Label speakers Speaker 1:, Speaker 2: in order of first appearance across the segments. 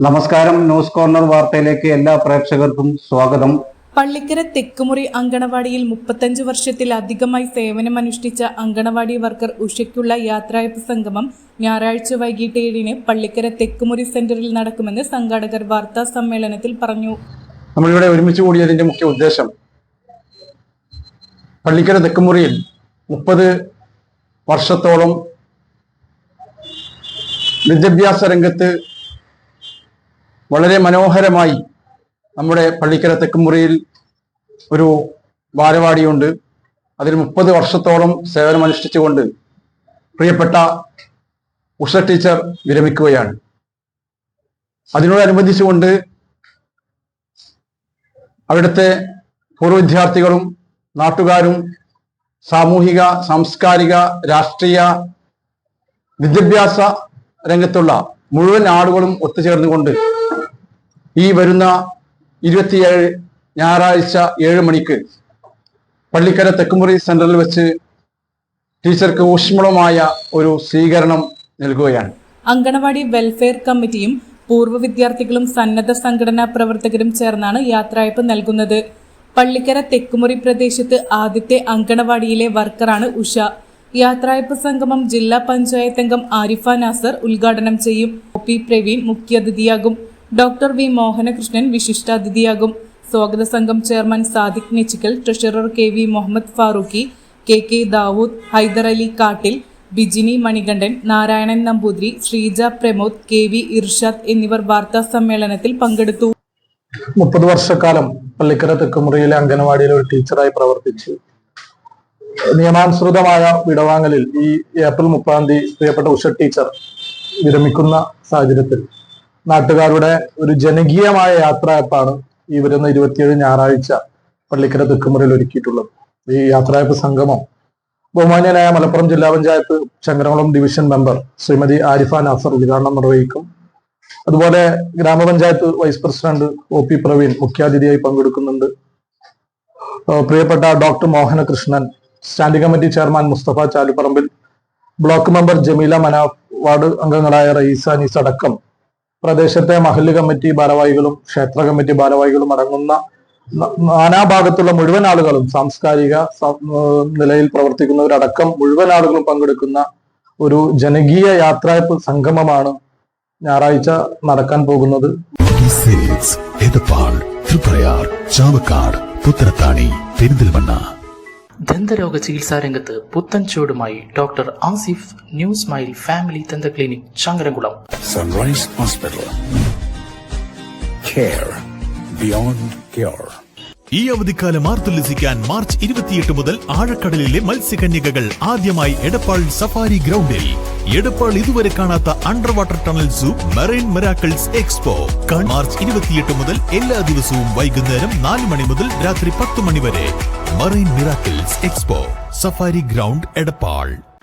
Speaker 1: നമസ്കാരം. News corner വാർത്തയിലേക്ക് എല്ലാ പ്രേക്ഷകർക്കും സ്വാഗതം.
Speaker 2: പള്ളിക്കര തെക്കുമുറി അങ്കണവാടിയിൽ മുപ്പത്തഞ്ച് വർഷത്തിലധികമായി സേവനമനുഷ്ഠിച്ച അങ്കണവാടി വർക്കർ ഉഷയ്ക്കുള്ള യാത്രയപ്പ് സംഗമം ഞായറാഴ്ച വൈകിട്ട് ഏഴിന് പള്ളിക്കര തെക്കുമുറി സെന്ററിൽ നടക്കുമെന്ന് സംഘാടകർ വാർത്താ സമ്മേളനത്തിൽ പറഞ്ഞു.
Speaker 3: നമ്മളിവിടെ ഒരുമിച്ച് കൂടിയതിന്റെ മുഖ്യ ഉദ്ദേശം പള്ളിക്കര തെക്കുമുറിയിൽ മുപ്പത് വർഷത്തോളം വിദ്യാഭ്യാസ രംഗത്ത് വളരെ മനോഹരമായി നമ്മുടെ പള്ളിക്കര തെക്കുമുറിയിൽ ഒരു ബാലവാടിയുണ്ട്. അതിൽ മുപ്പത് വർഷത്തോളം സേവനമനുഷ്ഠിച്ചുകൊണ്ട് പ്രിയപ്പെട്ട ഉഷ ടീച്ചർ വിരമിക്കുകയാണ്. അതിനോടനുബന്ധിച്ചുകൊണ്ട് അവിടുത്തെ പൂർവ വിദ്യാർത്ഥികളും നാട്ടുകാരും സാമൂഹിക സാംസ്കാരിക രാഷ്ട്രീയ വിദ്യാഭ്യാസ രംഗത്തുള്ള മുഴുവൻ ആളുകളും ഒത്തുചേർന്നുകൊണ്ട് ഈ വരുന്ന ഇരുപത്തിയേഴ് ഞായറാഴ്ച ഏഴ് മണിക്ക് പള്ളിക്കര തെക്കുമുറി സെന്ററിൽ വെച്ച് ടീച്ചർക്ക് ഊഷ്മളമായ ഒരു സ്വീകരണം നൽകുകയാണ്.
Speaker 2: അങ്കണവാടി വെൽഫെയർ കമ്മിറ്റിയും പൂർവ വിദ്യാർത്ഥികളും സന്നദ്ധ സംഘടനാ പ്രവർത്തകരും ചേർന്നാണ് യാത്രയപ്പ് നൽകുന്നത്. പള്ളിക്കര തെക്കുമുറി പ്രദേശത്ത് ആദ്യത്തെ അങ്കണവാടിയിലെ വർക്കറാണ് ഉഷ. യാത്രയപ്പ് സംഗമം ജില്ലാ പഞ്ചായത്ത് അംഗം ആരിഫ നാസർ ഉദ്ഘാടനം ചെയ്യും. പി പ്രവീൺ മുഖ്യാതിഥിയാകും. ഡോക്ടർ വി മോഹനകൃഷ്ണൻ വിശിഷ്ടാതിഥിയാകും സ്വാഗത സംഘം chairman Sadiq Nechikkal treasurer K V Muhammad Farooqui K K Dawood Haider Ali Kattil Bijini Manikandan Narayanan Namboothiri Sreeja Pramod K V Irshad എന്നിവർ വാർത്താ സമ്മേളനത്തിൽ പങ്കെടുത്തു.
Speaker 3: മുപ്പത് വർഷക്കാലം പള്ളിക്കര തെക്കുമുറിയിലെ അംഗനവാടിയിലെ ഒരു ടീച്ചറായി പ്രവർത്തിച്ച് നിയമാനുസൃതമായ വിടവാങ്ങലിൽ ഈ ഏപ്രിൽ മുപ്പതാം തീയതി പ്രിയപ്പെട്ട ഉഷ ടീച്ചർ വിരമിക്കുന്ന സാഹചര്യത്തിൽ നാട്ടുകാരുടെ ഒരു ജനകീയമായ യാത്രയപ്പാണ് ഈ വരുന്ന ഇരുപത്തിയേഴ് ഞായറാഴ്ച പള്ളിക്കര തെക്കുമുറിയിൽ ഒരുക്കിയിട്ടുള്ളത്. ഈ യാത്രയപ്പ് സംഗമം ബഹുമാന്യനായ മലപ്പുറം ജില്ലാ പഞ്ചായത്ത് ചങ്ങരകുളം ഡിവിഷൻ മെമ്പർ ശ്രീമതി ആരിഫ നാസർ ഉദ്ഘാടനം നിർവഹിക്കും. അതുപോലെ ഗ്രാമപഞ്ചായത്ത് vice president O P Praveen മുഖ്യാതിഥിയായി പങ്കെടുക്കുന്നുണ്ട്. പ്രിയപ്പെട്ട doctor Mohanakrishnan standing committee chairman Mustafa Chaluparambil block member Jameela Manaf ward അംഗങ്ങളായ റയീസ അനീസ് അടക്കം പ്രദേശത്തെ മഹല്ല് കമ്മിറ്റി ഭാരവാഹികളും ക്ഷേത്ര കമ്മിറ്റി ഭാരവാഹികളും അടങ്ങുന്ന നാനാഭാഗത്തുള്ള മുഴുവൻ ആളുകളും സാംസ്കാരിക നിലയിൽ പ്രവർത്തിക്കുന്നവരടക്കം മുഴുവൻ ആളുകളും പങ്കെടുക്കുന്ന ഒരു ജനകീയ യാത്രാ സംഗമമാണ് ഞായറാഴ്ച നടക്കാൻ പോകുന്നത്.
Speaker 4: ചാവക്കാട് പെരിന്തൽമണ്ണ
Speaker 5: ദന്തരോഗ ചികിത്സാ രംഗത്ത് പുത്തൻ ചൂടുമായി doctor Asif new smile family ദന്ത clinic Changaramkulam
Speaker 4: sunrise Hospital. Care beyond cure. ഈ അവധിക്കാലം ആർത്തുല്ലസിക്കാൻ മാർച്ച് ഇരുപത്തിയെട്ട് മുതൽ ആഴക്കടലിലെ മത്സ്യകന്യകകൾ ആദ്യമായി എടപ്പാൾ സഫാരി ഗ്രൗണ്ടിൽ. എടപ്പാൾ ഇതുവരെ കാണാത്ത under water tunnel zoo marine miracles expo. March ഇരുപത്തിയെട്ട് മുതൽ എല്ലാ ദിവസവും വൈകുന്നേരം നാല് മണി മുതൽ രാത്രി പത്ത് മണി വരെ. Marine miracles expo. Safari ground Edappal.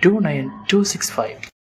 Speaker 5: 29265